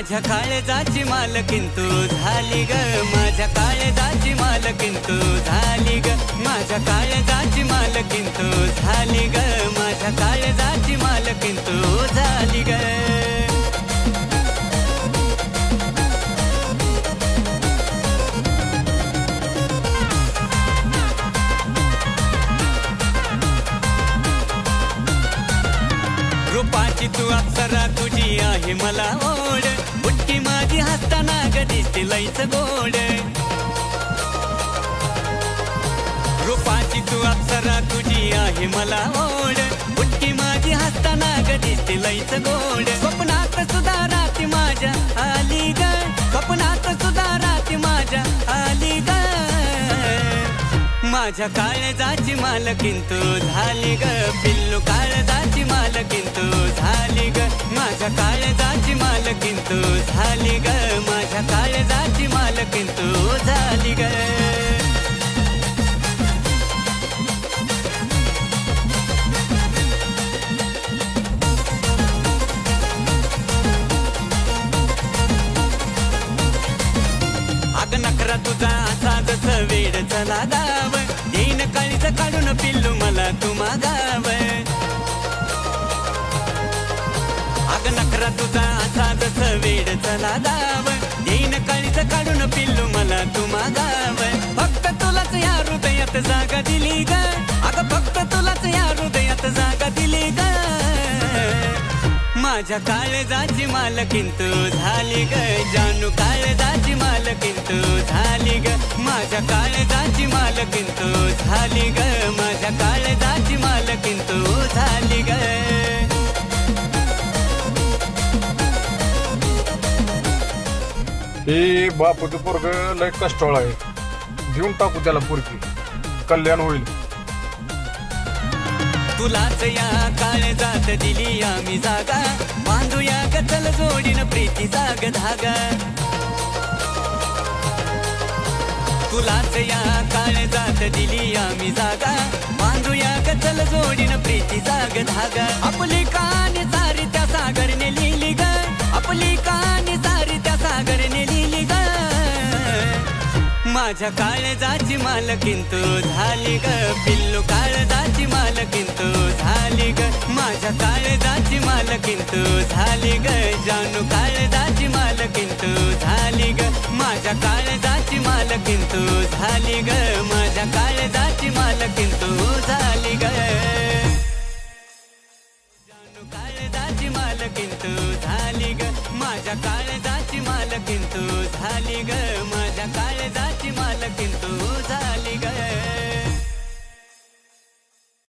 माझ्या काळजाची मालकीन तू झाली ग. माझ्या काळजाची मालकीन तू झाली ग. माझ्या काळजाची मालकीन तू झाली ग. माझ्या काळजाची मालकीन तू झाली ग. रूपाची तू अप्सरा तुझी आहे मला. ओ लईच गोड. रूपाची तू अप्सरा तुझी आहे मला ओढ. बुटकी माझी हसताना ग दिसते लईच गोड. स्वप्नात सुद्धा राती माझ्या आली ग. स्वप्नात सुद्धा राती माझ्या आली ग. माझ्या काळजाची मालकीन तू झाली ग. पिल्लू काळजाची मालकीन तू झाली ग. माझ्या काळजाची मालकीन तू झाली ग. मालकीन तू झाली ग. अग नखरा तुझा असा जस वेड चला गाव येईन काळीच काढून पिल्लू मला तू मागाव अग नखरा तुझा मागाव फक्त तुलाच या हृदयात जागा दिली ग. अगं फक्त तुलाच या हृदयात जागा दिली ग. माझ्या काळजाची मालकीन तू झाली ग. जानू काळजाची मालकीन तू झाली ग. माझ्या काळजाची मालकीन तू झाली ग. माझ्या काळजाची हे बापूचं पोरग लय कष्टळ आहे. घेऊन टाकू त्याला पोरकी कल्याण होईल. तुलाच या काळ जात दिली आम्ही जागा. बांधूया गचल जोडीन प्रीती जाग धागा. तुलाच या काळजात दिली आम्ही जागा. बांधूया गचल जोडीन प्रीती जाग धागा. आपली माझ्या काळजाची मालकीन तू झाली ग. पिल्लू काळजाची मालकीन तू झाली ग. माझ्या काळजाची मालकीन तू झाली ग. जानू काळजाची मालकीन तू झाली ग. माझ्या काळजाची मालकीन तू झाली ग. माझ्या काळजाची मालकीन तू झाली ग. जानू काळजाची मालकीन तू झाली ग. माझ्या काळजाची मालकीन तू झाली ग. माझ्या काळजाची मालकीन तू झाली ग.